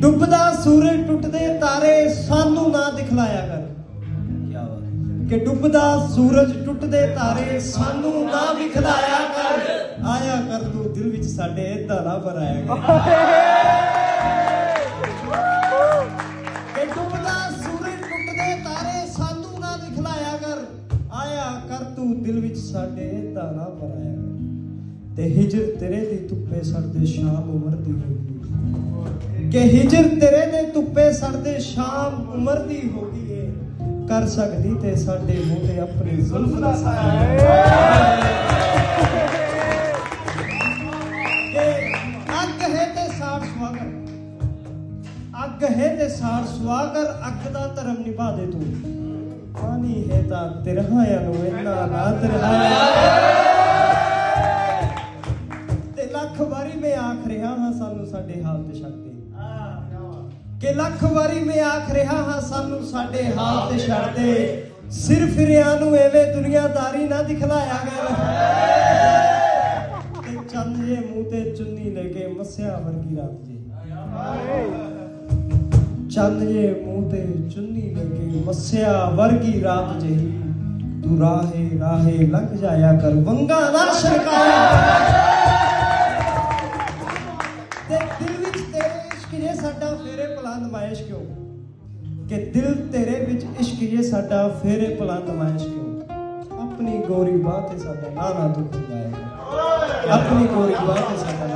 ਡੁੱਬਦਾ ਸੂਰਜ ਟੁੱਟਦੇ ਤਾਰੇ ਸਾਨੂੰ ਨਾ ਦਿਖਲਾਇਆ ਕਰ। ਕੀ ਡੁੱਬਦਾ ਸੂਰਜ ਟੁੱਟਦੇ ਤਾਰੇ ਸਾਨੂੰ ਨਾ ਦਿਖਲਾਇਆ ਕਰ। ਆਇਆ ਕਰ ਤੂੰ ਦਿਲ ਵਿੱਚ ਸਾਡੇ ਏਦਾਂ ਨਾ ਭਰਾਇਆ ਕਰ। ਕਿ ਡੁੱਬਦਾ ਸੂਰਜ ਟੁੱਟਦੇ ਤਾਰੇ ਸਾਨੂੰ ਨਾ ਦਿਖਲਾਇਆ ਕਰ। ਆਇਆ ਕਰ ਤੂੰ ਦਿਲ ਵਿੱਚ ਸਾਡੇ ਭਰਾਇਆ ਕਰ। ਤੇ ਹਿਜਰ ਤੇਰੇ ਦੀ ਧੁੱਪੇ ਸੜਦੇ ਸ਼ਾਮ ਉਮਰ ਦੀ ਹੋਗੀ ਕਿ ਹਿਜਰ ਤੇਰੇ ਦੇ ਧੁੱਪੇ ਸੜਦੇ ਸ਼ਾਮ ਉਮਰ ਦੀ ਹੋ ਗਈ ਏ। ਕਰ ਸਕਦੀ ਤੇ ਸਾਡੇ ਮੂੰਹ ਤੇ ਆਪਣੀ ਜ਼ੁਲਫ ਦਾ ਕਿ ਅੱਗ ਹੈ ਤੇ ਸਾੜ ਸੁਆਗਰ। ਅੱਗ ਅੱਗ ਦਾ ਧਰਮ ਨਿਭਾ ਦੇ ਤੂੰ। ਪਾਣੀ ਹੈ ਤਾਂ ਤਿਰਹਾਇਆ ਨੂੰ ਇੰਨਾ ਨਾ ਤਿਰਹਾਇਆ ਤੇ ਲੱਖ ਵਾਰੀ ਮੈਂ ਆਖ ਰਿਹਾ ਹਾਂ, ਸਾਨੂੰ ਸਾਡੇ ਹਾਲ ਤੇ ਛੱਡ ਦੇ। ਕਿ ਲੱਖ ਵਾਰੀ ਮੈਂ ਆਖ ਰਿਹਾ ਹਾਂ, ਸਾਨੂੰ ਸਾਡੇ ਹਾਲ ਤੇ ਛੱਡ ਦੇ। ਸਿਰ ਫਿਰਿਆਂ ਨੂੰ ਐਵੇਂ ਦੁਨੀਆਦਾਰੀ ਨਾ ਦਿਖਲਾਇਆ ਕਰ। ਤੇ ਚੰਦ ਜੇ ਮੂੰਹ ਤੇ ਚੁੰਨੀ ਲੈ ਕੇ ਮੱਸਿਆ ਵਰਗੀ ਰਾਤ ਜੀ। ਚੰਦ ਜੇ ਮੂੰਹ ਤੇ ਚੁੰਨੀ ਲੈ ਕੇ ਮੱਸਿਆ ਵਰਗੀ ਰਾਤ ਜਿਹੀ ਤੂੰ ਰਾਹੇ ਰਾਹੇ ਲੰਘ ਜਾਇਆ ਕਰ, ਵੰਗਾ ਨਾ ਛੜਕਾਇਆ ਤੇ ਦਿਲ ਵਿੱਚ ਤੇਰੇ ਇਸ਼ਕ ਜੇ ਸਾਡਾ ਫੇਰੇ ਭਲਾ ਨਮਾਇਸ਼ ਕਿਉਂ ਕਿ ਦਿਲ ਤੇਰੇ ਵਿੱਚ ਇਸ਼ਕ ਜੇ ਸਾਡਾ ਫੇਰੇ ਭਲਾ ਨਮਾਇਸ਼ ਕਿਉਂ ਆਪਣੀ ਗੋਰੀ ਬਾਹ ਤੇ ਸਾਡਾ ਨਾਂ ਨਾ ਤੂੰ ਖਵਾਇਆ ਆਪਣੀ ਗੋਰੀ ਬਾਹ ਤੇ ਸਾਡਾ ਨਾਂ ਨਾ ਤੂੰ ਖਵਾਇਆ